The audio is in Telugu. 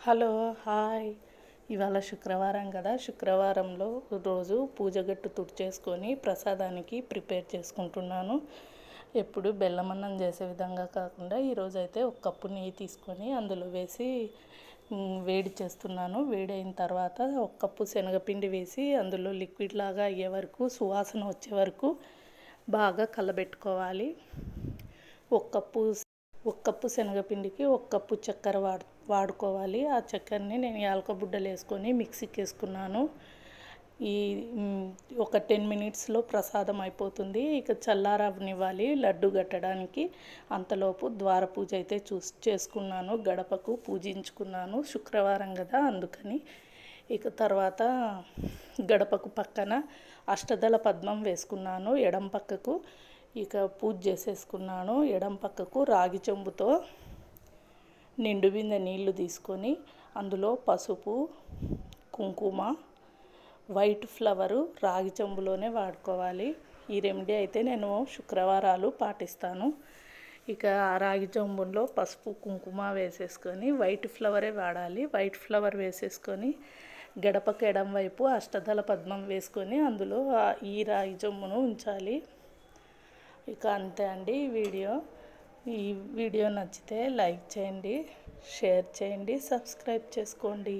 Hello hi. ఇవాళ శుక్రవారం కదా. శుక్రవారంలో రోజు పూజ గట్టు తుడిచేసుకొని ప్రసాదానికి ప్రిపేర్ చేసుకుంటున్నాను. ఎప్పుడు బెల్లమన్నం చేసే విధంగా కాకుండా ఈరోజు అయితే ఒక కప్పు నెయ్యి తీసుకొని అందులో వేసి వేడి చేస్తున్నాను. వేడి అయిన తర్వాత ఒక కప్పు శనగపిండి వేసి అందులో లిక్విడ్ లాగా అయ్యే వరకు సువాసన వచ్చే వరకు బాగా కలబెట్టుకోవాలి. ఒక కప్పు ఒక కప్పు శనగపిండికి ఒక కప్పు చక్కెర వాడు వాడుకోవాలి. ఆ చక్కెరని నేను యాలకబుడ్డలు వేసుకొని మిక్సీకి వేసుకున్నాను. ఈ ఒక టెన్ మినిట్స్లో ప్రసాదం అయిపోతుంది. ఇక చల్లారనివ్వాలి లడ్డు కట్టడానికి అంతలోపు ద్వార పూజ అయితే చూస్ చేసుకున్నాను. గడపకు పూజించుకున్నాను. శుక్రవారం కదా అందుకని. ఇక తర్వాత గడపకు పక్కన అష్టదళ పద్మం వేసుకున్నాను ఎడం పక్కకు. ఇక పూజ చేసేసుకున్నాను. ఎడం పక్కకు రాగి చెంబుతో నిండు బిందె నీళ్ళు తీసుకొని అందులో పసుపు కుంకుమ వైట్ ఫ్లవరు రాగి చెంబులోనే వాడుకోవాలి. ఈ రెమెడీ అయితే నేను శుక్రవారాలు పాటిస్తాను. ఇక ఆ రాగి చెంబులో పసుపు కుంకుమ వేసేసుకొని వైట్ ఫ్లవరే వాడాలి. వైట్ ఫ్లవర్ వేసేసుకొని గడపకు ఎడం వైపు అష్టదళ పద్మం వేసుకొని అందులో ఈ రాగి చెంబును ఉంచాలి. ఇక అంతే అండి ఈ వీడియో. ఈ వీడియో నచ్చితే లైక్ చేయండి షేర్ చేయండి సబ్స్క్రైబ్ చేసుకోండి.